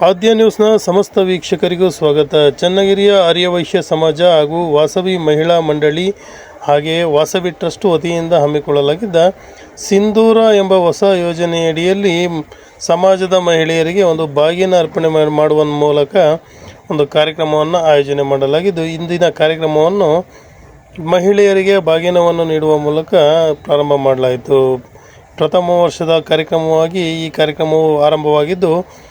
ಆದ್ಯ ನ್ಯೂಸ್ನ ಸಮಸ್ತ ವೀಕ್ಷಕರಿಗೂ ಸ್ವಾಗತ. ಚನ್ನಗಿರಿಯ ಆರ್ಯವೈಶ್ಯ ಸಮಾಜ ಹಾಗೂ ವಾಸವಿ ಮಹಿಳಾ ಮಂಡಳಿ ಹಾಗೆಯೇ ವಾಸವಿ ಟ್ರಸ್ಟ್ ವತಿಯಿಂದ ಹಮ್ಮಿಕೊಳ್ಳಲಾಗಿದ್ದ ಸಿಂಧೂರ ಎಂಬ ಹೊಸ ಯೋಜನೆಯಡಿಯಲ್ಲಿ ಸಮಾಜದ ಮಹಿಳೆಯರಿಗೆ ಒಂದು ಬಾಗಿನ ಅರ್ಪಣೆ ಮಾಡ್- ಮಾಡುವ ಮೂಲಕ ಒಂದು ಕಾರ್ಯಕ್ರಮವನ್ನು ಆಯೋಜನೆ ಮಾಡಲಾಗಿದ್ದು, ಇಂದಿನ ಕಾರ್ಯಕ್ರಮವನ್ನು ಮಹಿಳೆಯರಿಗೆ ಬಾಗಿನವನ್ನು ನೀಡುವ ಮೂಲಕ ಪ್ರಾರಂಭ ಮಾಡಲಾಯಿತು. ಪ್ರಥಮ ವರ್ಷದ ಕಾರ್ಯಕ್ರಮವಾಗಿ ಈ ಕಾರ್ಯಕ್ರಮವು ಆರಂಭವಾಗಿದ್ದು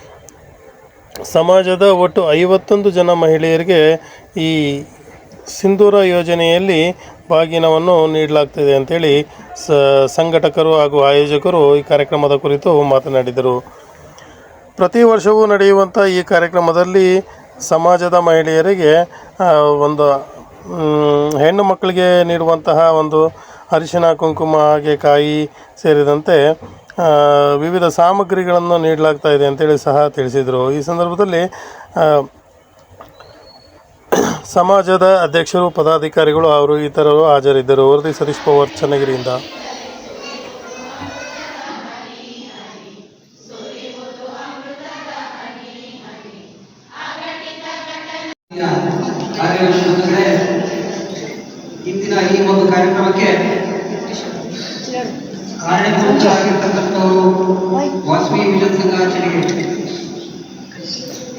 ಸಮಾಜದ ಒಟ್ಟು ಐವತ್ತೊಂದು ಜನ ಮಹಿಳೆಯರಿಗೆ ಈ ಸಿಂಧೂರ ಯೋಜನೆಯಲ್ಲಿ ಬಾಗಿನವನ್ನು ನೀಡಲಾಗ್ತಿದೆ ಅಂತೇಳಿ ಸಂಘಟಕರು ಹಾಗೂ ಆಯೋಜಕರು ಈ ಕಾರ್ಯಕ್ರಮದ ಕುರಿತು ಮಾತನಾಡಿದರು. ಪ್ರತಿ ವರ್ಷವೂ ನಡೆಯುವಂಥ ಈ ಕಾರ್ಯಕ್ರಮದಲ್ಲಿ ಸಮಾಜದ ಮಹಿಳೆಯರಿಗೆ ಒಂದು ಹೆಣ್ಣು ಮಕ್ಕಳಿಗೆ ನೀಡುವಂತಹ ಒಂದು ಅರಿಶಿನ, ಕುಂಕುಮ ಹಾಗೆ ಕಾಯಿ ಸೇರಿದಂತೆ ವಿವಿಧ ಸಾಮಗ್ರಿಗಳನ್ನು ನೀಡಲಾಗ್ತಾ ಇದೆ ಅಂತೇಳಿ ಸಹ ತಿಳಿಸಿದರು. ಈ ಸಂದರ್ಭದಲ್ಲಿ ಸಮಾಜದ ಅಧ್ಯಕ್ಷರು, ಪದಾಧಿಕಾರಿಗಳು ಅವರು ಇತರರು ಹಾಜರಿದ್ದರು. ವರದಿ ಸತೀಶ್ ಪವಾರ್, ಚನ್ನಗಿರಿಯಿಂದ. ಇಂದಿನ ಈ ಒಂದು ಕಾರ್ಯಕ್ರಮಕ್ಕೆ ಕಾರಣೀಭೂತರಾಗಿರ್ತಕ್ಕಂಥವರು ವಾಸವಿ ವಿಜನ್ ಸಂಘ ಚಳಿಗೆ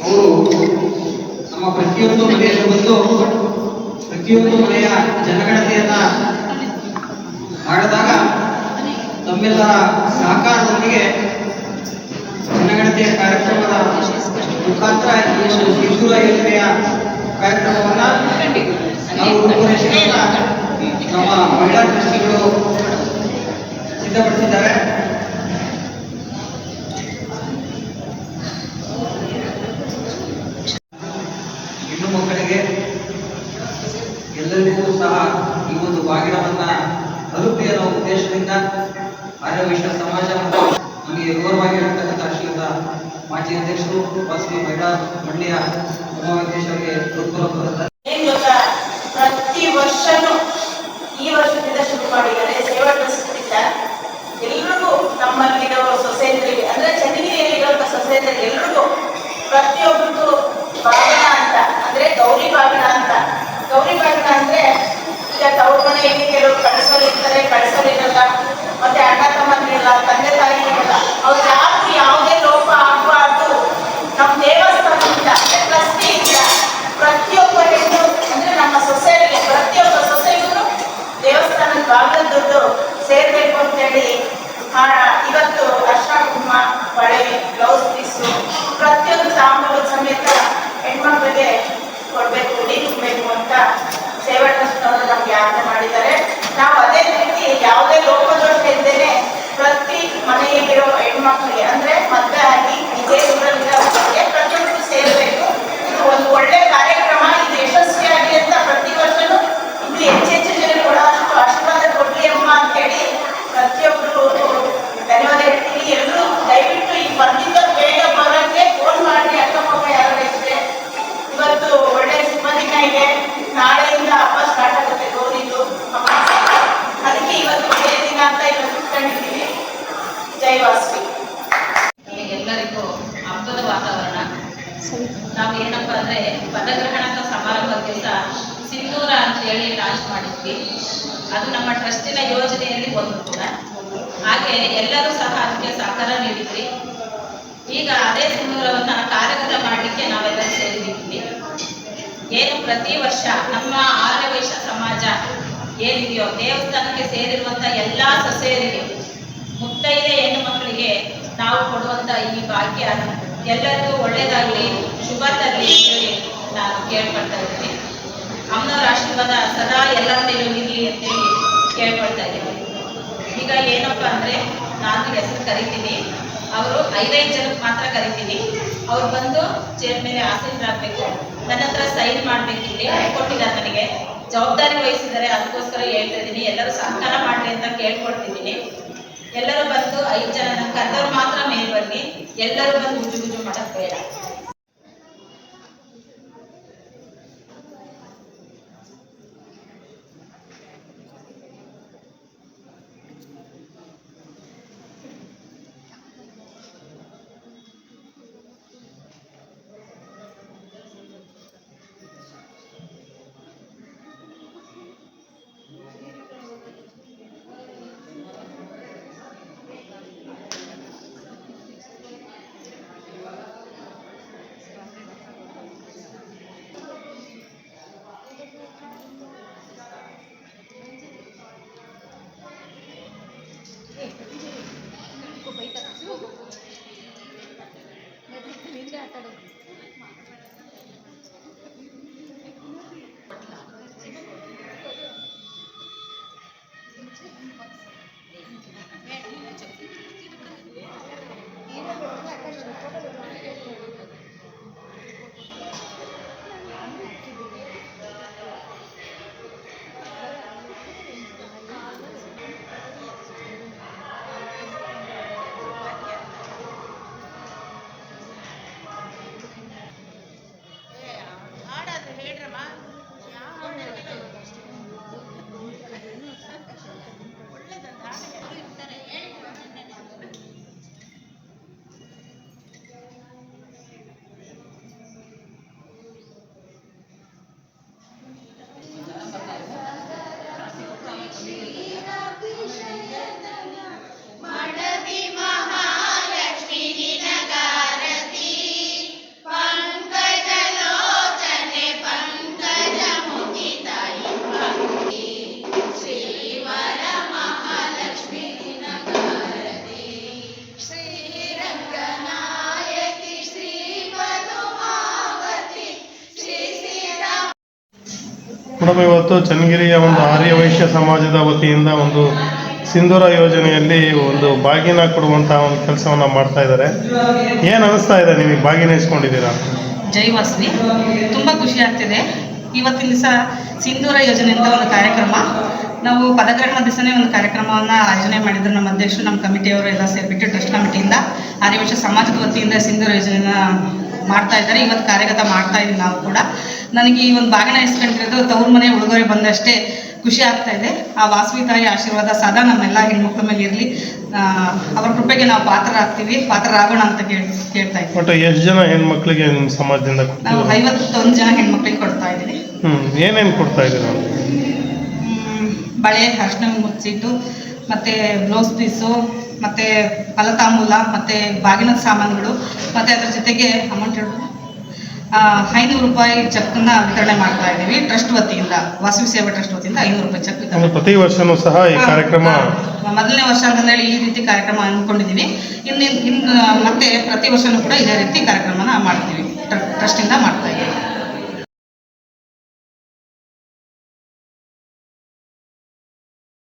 ಅವರು ನಮ್ಮ ಪ್ರತಿಯೊಂದು ಮನೆಯಲ್ಲಿ ಬಂದು ಪ್ರತಿಯೊಂದು ಮನೆಯ ಜನಗಣತಿಯನ್ನ ಮಾಡಿದಾಗ ತಮ್ಮೆಲ್ಲರ ಸಹಕಾರದೊಂದಿಗೆ ಜನಗಣತಿಯ ಕಾರ್ಯಕ್ರಮದ ಮುಖಾಂತರ ಶಿಶುರ ಯೋಜನೆಯ ಕಾರ್ಯಕ್ರಮವನ್ನ ನಾವು ರೂಪುರೇಷೆಗಳನ್ನ ನಮ್ಮ ಮಹಿಳಾ ಟ್ರಸ್ಟಿಗಳು ಸಿದ್ಧಪಡಿಸಿದ್ದಾರೆ. ಹೆಣ್ಣು ಮಕ್ಕಳಿಗೆ ಎಲ್ಲರಿಗೂ ಸಹ ಈ ಒಂದು ಬಾಗಿಲವನ್ನ ತಲುಪಿ ಅನ್ನೋ ಉದ್ದೇಶದಿಂದ ಆರ್ಯವೈಶ್ಯ ಸಮಾಜ ಮತ್ತು ನಮಗೆ ಗೌರವವಾಗಿರತಕ್ಕಂಥ ಶ್ರೀಯುತ ಮಾಜಿ ಅಧ್ಯಕ್ಷರು ವಾಸವಿ ಮಹಿಳಾ ಮಂಡಿಯ ಉಪಾಧ್ಯಕ್ಷರಿಗೆ ಹೃತ್ಪೂರ್ವಕ ಏನ್ ಗೊತ್ತಾ ಪ್ರತಿ ವರ್ಷನೂ ಈ ವರ್ಷದಿಂದ ಶುರು ಮಾಡಿದ್ದಾರೆ ಸೇವಾ ಟ್ರಸ್ಟ್ ಇಂದ ಎಲ್ರಿಗೂ ನಮ್ಮಲ್ಲಿರೋ ಸೊಸೈಟಿಗೆ ಅಂದ್ರೆ ಚನ್ನಗಿರಿಯಲ್ಲಿರುವಂತ ಸೊಸೈಟಿ ಎಲ್ರಿಗೂ ಪ್ರತಿಯೊಬ್ಬರಿಗೂ ಬಾಗಿನ ಅಂತ ಅಂದ್ರೆ ಗೌರಿ ಬಾಗಿನ ಅಂತ ಗೌರಿ ಬಾಗಿನ ಅಂದ್ರೆ ಈಗ ತವ್ರ ಮನೆಯಲ್ಲಿ ಕೆಲವರು ಕಳಿಸಲಿರ್ತಾರೆ ಕಳಿಸಲಿರಲ್ಲ ಮತ್ತೆ ಅಣ್ಣ ತಮ್ಮಂದಿರಲ್ಲ ತಂದೆ ತಾಯಿ ಇರಲ್ಲ ಅವ್ರು ಯಾರು ಯಾವುದೇ ಲೋಪ ಆಗಬಾರ್ದು ನಮ್ಮ ದೇವಸ್ಥಾನದಿಂದ ಟ್ರಸ್ಟಿಯಿಂದ ಪ್ರತಿಯೊಬ್ಬ ಹೆಣ್ಣು ಅಂದ್ರೆ ನಮ್ಮ ಸೊಸೈಟಿಗೆ ಪ್ರತಿಯೊಬ್ಬ ಸೊಸೈಟಿಗೂ ದೇವಸ್ಥಾನದ ಭಾಗದ ದುಡ್ಡು ಸೇರ್ಬೇಕು ಅಂತೇಳಿ ಆ, ಇವತ್ತು ಅರ್ಶನ ಕುಂಕುಮ ಬಳೆ ಬ್ಲೌಸ್ ಪೀಸು ಪ್ರತಿಯೊಂದು ತಾಂಬೂಲದ ಸಮೇತ ಹೆಣ್ಮಕ್ಳಿಗೆ ತುಂಬಬೇಕು ಅಂತ ಸೇವಾ ಟ್ರಸ್ಟ್ ನಮ್ಗೆ ಆಜ್ಞೆ ಮಾಡಿದ್ದಾರೆ. ನಾವು ಅದೇ ರೀತಿ ಯಾವುದೇ ಲೋಪದೋಷ ಇದ್ದೇನೆ ಪ್ರತಿ ಮನೆಯಲ್ಲಿರೋ ಹೆಣ್ಮಕ್ಳಿಗೆ, ಅಂದ್ರೆ ಮದ್ವೆ ಆಗಿ ಇದೇ ಊರಲ್ಲಿರೋರಿಗೆ ಪ್ರತಿಯೊಬ್ಬರು ಸೇರಬೇಕು. ಇದು ಒಂದು ಒಳ್ಳೆ ಕಾರ್ಯಕ್ರಮ ಇದೆ. ನಾಳೆಯಿಂದ ಸ್ಟಾರ್ಟ್ ಆಗುತ್ತೆ. ಗೌರಿದು ಅದಕ್ಕೆ ಇವತ್ತು ದಿನ ಅಂತ ಇವತ್ತು ಇಟ್ಕೊಂಡಿದ್ದೀವಿ ಜೈ ವಾಸವಿ. ಹಬ್ಬದ ವಾತಾವರಣ. ನಾವು ಏನಪ್ಪ ಅಂದ್ರೆ ಪದಗ್ರಹಣ ಸಮಾರಂಭದ ದಿವಸ ಸಿಂಧೂರ ಅಂತ ಹೇಳಿ ಲಾಂಚ್ ಮಾಡಿದ್ವಿ. ಅದು ನಮ್ಮ ಟ್ರಸ್ಟಿನ ಯೋಜನೆಯಲ್ಲಿ ಒಂದು ಕೂಡ. ಹಾಗೆ ಎಲ್ಲರೂ ಸಹ ಅದಕ್ಕೆ ಸಹಕಾರ ನೀಡಿದ್ರಿ ಈಗ ಅದೇ ಸಿಂಧೂರವನ್ನ ಕಾರ್ಯಗತ ಮಾಡಲಿಕ್ಕೆ ನಾವೆಲ್ಲರೂ ಸೇರಿದ್ದೀವಿ. ಏನು ಪ್ರತಿ ವರ್ಷ ನಮ್ಮ ಆರ್ಯವೈಶ್ಯ ಸಮಾಜ ಏನಿದೆಯೋ, ದೇವಸ್ಥಾನಕ್ಕೆ ಸೇರಿರುವಂತ ಎಲ್ಲಾ ಸೊಸೆಯರಿಗೆ, ಮುತ್ತೈದೆ ಹೆಣ್ಣು ಮಕ್ಕಳಿಗೆ ನಾವು ಕೊಡುವಂತ ಈ ಭಾಗ್ಯ ಎಲ್ಲರಿಗೂ ಒಳ್ಳೇದಾಗ್ಲಿ, ಶುಭ ತರಲಿ ಅಂತೇಳಿ ನಾನು ಕೇಳ್ಕೊಳ್ತಾ ಇದ್ದೀನಿ. ಅಮ್ಮನವರ ಆಶೀರ್ವಾದ ಸದಾ ಎಲ್ಲರ ಮೇಲೂ ಇರಲಿ ಅಂತೇಳಿ ಕೇಳ್ಕೊಳ್ತಾ ಇದ್ದೀನಿ. ಈಗ ಏನಪ್ಪಾ ಅಂದ್ರೆ ನಾನು ಹೆಸರು ಕರಿತೀನಿ. ಅವರು ಐದೈದು ಜನಕ್ಕೆ ಮಾತ್ರ ಕರಿತೀನಿ. ಅವ್ರು ಬಂದು ಚೇರ್ ಮೇಲೆ ಆಸೀನರಾಗಬೇಕು ನನ್ನ ಹತ್ರ ಸೈನ್ ಮಾಡ್ಬೇಕು ಇಲ್ಲಿ, ಕೊಟ್ಟಿದ್ದಾರೆ ನನಗೆ. ಜವಾಬ್ದಾರಿ ವಹಿಸಿದ್ದಾರೆ, ಅದಕ್ಕೋಸ್ಕರ ಹೇಳ್ತಾ ಇದ್ದೀನಿ. ಎಲ್ಲರೂ ಸಹಕಾರ ಮಾಡ್ರಿ ಅಂತ ಕೇಳ್ಕೊಡ್ತಿದ್ದೀನಿ. ಎಲ್ಲರೂ ಬಂದು ಐದು ಜನ ಕರೆದವ್ರು ಮಾತ್ರ ಮೇಲೆ ಬನ್ನಿ ಎಲ್ಲರೂ ಬಂದು ಗುಜು ಗುಜು ಮಾಡಕ್ ಬೇಡ. ಮೇಡಮ್, ಇವತ್ತು ಚನ್ನಗಿರಿಯ ಒಂದು ಆರ್ಯ ವೈಶ್ಯ ಸಮಾಜದ ವತಿಯಿಂದ ಒಂದು ಸಿಂಧೂರ ಯೋಜನೆಯಲ್ಲಿ ಒಂದು ಬಾಗಿನ ಕೊಡುವಂತಹ ಒಂದು ಕೆಲಸವನ್ನ ಮಾಡ್ತಾ ಇದ್ದಾರೆ. ಏನು ಅನಿಸ್ತಾ ಇದೆ ನಿಮಗೆ? ಬಾಗಿನ ಇಸ್ಕೊಂಡಿದ್ದೀರಾ? ಜೈ ವಾಸವಿ. ತುಂಬ ಖುಷಿ ಆಗ್ತಿದೆ. ಇವತ್ತಿನ ದಿವಸ ಸಿಂಧೂರ ಯೋಜನೆ ಅಂತ ಒಂದು ಕಾರ್ಯಕ್ರಮ. ನಾವು ಪದಗ್ರಹಣ ದಿವಸನೇ ಒಂದು ಕಾರ್ಯಕ್ರಮವನ್ನು ಆಯೋಜನೆ ಮಾಡಿದ್ರು ನಮ್ಮ ಅಧ್ಯಕ್ಷರು, ನಮ್ಮ ಕಮಿಟಿಯವರು ಎಲ್ಲ ಸೇರಿಬಿಟ್ಟು ಟ್ರಸ್ಟ್ ಕಮಿಟಿಯಿಂದ ವೈಶ್ಯ ಸಮಾಜದ ವತಿಯಿಂದ ಸಿಂಧೂರ ಯೋಜನೆಯನ್ನ ಮಾಡ್ತಾ ಇದ್ದಾರೆ. ಇವತ್ತು ಕಾರ್ಯಗತ ಮಾಡ್ತಾ ಇದ್ದೀವಿ ನಾವು ಕೂಡ. ನನಗೆ ಈ ಒಂದು ಬಾಗಿನ ಇಸ್ಕೊಂಡಿರೋದು ತವ್ರ ಮನೆ ಉಡುಗೊರೆ ಬಂದಷ್ಟೇ ಖುಷಿ ಆಗ್ತಾ ಇದೆ. ಆ ವಾಸವಿ ತಾಯಿ ಆಶೀರ್ವಾದ ಸದಾ ನಮ್ಮೆಲ್ಲ ಹೆಣ್ಮಕ್ಳ ಮೇಲೆ ಇರಲಿ. ಅವ್ರ ಕೃಪೆಗೆ ನಾವು ಪಾತ್ರರಾಗ್ತೀವಿ. ಪಾತ್ರರಾಗೋಣ ಅಂತ ಕೇಳ್ ಕೇಳ್ತಾ ಇದ್ದೀವಿ ಒಟ್ಟು ಎಷ್ಟು ಜನ ಹೆಣ್ಮಕ್ಳಿಗೆ ನಿಮ್ಮ ಸಮಾಜದಿಂದ ನಾವು ಐವತ್ತೊಂದು ಜನ ಹೆಣ್ಮಕ್ಳಿಗೆ ಕೊಡ್ತಾ ಇದ್ದೀವಿ. ಹ್ಮ್ ಏನೇನು ಕೊಡ್ತಾ ಇದ್ದೀರಾ? ಬಳೆ ಅರ್ಶನ ಮುಚ್ಚಿಟ್ಟು ಮತ್ತೆ ಬ್ಲೌಸ್ ಪೀಸು ಮತ್ತು ಫಲತಾಂಬೂಲ ಮತ್ತೆ ಬಾಗಿನ ಸಾಮಾನುಗಳು ಮತ್ತೆ ಅದ್ರ ಜೊತೆಗೆ ಅಮೌಂಟ್ ಹೇಳ್ಬೋದು. ಐನೂರು ರೂಪಾಯಿ ಚೆಕ್ನ ವಿತರಣೆ ಮಾಡ್ತಾ ಇದ್ದೀವಿ. ಟ್ರಸ್ಟ್ ವತಿಯಿಂದ ವಾಸವಿ ಸೇವಾ ಟ್ರಸ್ಟ್ ವತಿಯಿಂದ ಐನೂರು ರೂಪಾಯಿ ಚೆಕ್ ವಿತರಣೆ. ಪ್ರತಿ ವರ್ಷನೂ ಸಹ ಈ ಕಾರ್ಯಕ್ರಮ ಮೊದಲನೇ ವರ್ಷ ಅಂತ ಹೇಳಿ ಈ ರೀತಿ ಕಾರ್ಯಕ್ರಮ ಅಂದ್ಕೊಂಡಿದ್ದೀವಿ. ಇನ್ನು ಇನ್ನು ಮತ್ತೆ ಪ್ರತಿ ವರ್ಷನೂ ಕೂಡ ಇದೇ ರೀತಿ ಕಾರ್ಯಕ್ರಮನ ಮಾಡ್ತೀವಿ. ಟ್ರಸ್ಟಿಂದ ಮಾಡ್ತಾ ಇದ್ದೀವಿ.